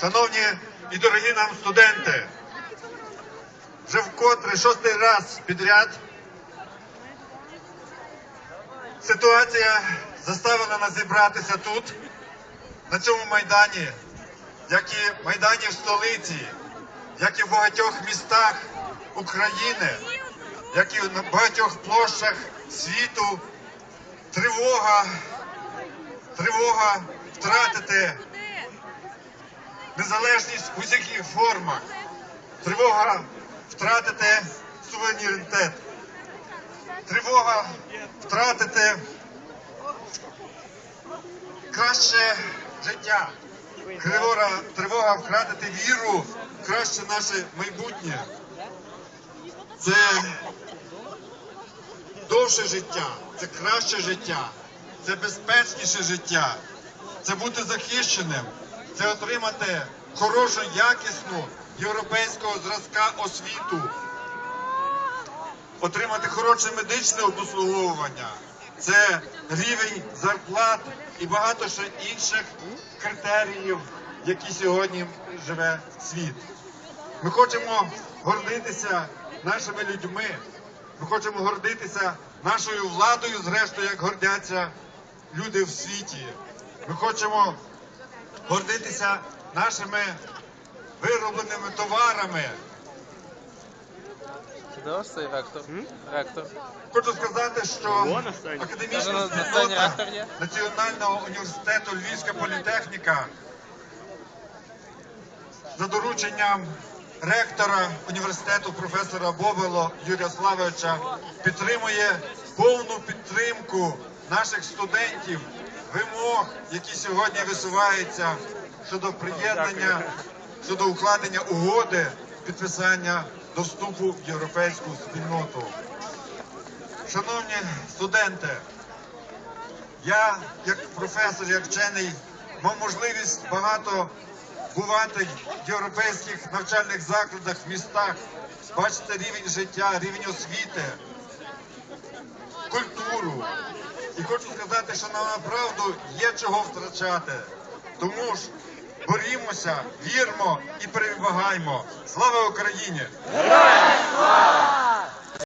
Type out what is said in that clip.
Шановні і дорогі нам студенти, вже вкотре шостий раз підряд ситуація заставила нас зібратися тут, на цьому майдані, як і майдані в столиці, як і в багатьох містах України, як і на багатьох площах світу. Тривога, тривога втратити незалежність в усіх її формах, тривога втратити суверенітет, тривога втратити краще життя, тривога, тривога втратити віру в краще наше майбутнє. Це довше життя, це краще життя, це безпечніше життя, це бути захищеним, це отримати хорошу, якісну європейського зразка освіту, отримати хороше медичне обслуговування, це рівень зарплат і багато ще інших критеріїв, які сьогодні живе світ. Ми хочемо гордитися нашими людьми. Ми хочемо гордитися нашою владою, зрештою, як гордяться люди в світі. Ми хочемо гордитися нашими виробленими товарами. Цей ректор? Ректор. Хочу сказати, що академічна сцені спільнота? Національного університету Львівська політехніка за дорученням ректора університету професора Бобело Юрія Славовича підтримує повну підтримку наших студентів, вимог, які сьогодні висуваються щодо приєднання, щодо укладення угоди, підписання до вступу в європейську спільноту. Шановні студенти, я, як професор, як вчений, мав можливість багато бувати в європейських навчальних закладах, в містах, бачити рівень життя, рівень освіти, культуру. І хочу сказати, що нам направду є чого втрачати. Тому ж борімося, вірмо і перемагаємо. Слава Україні! Героям слава!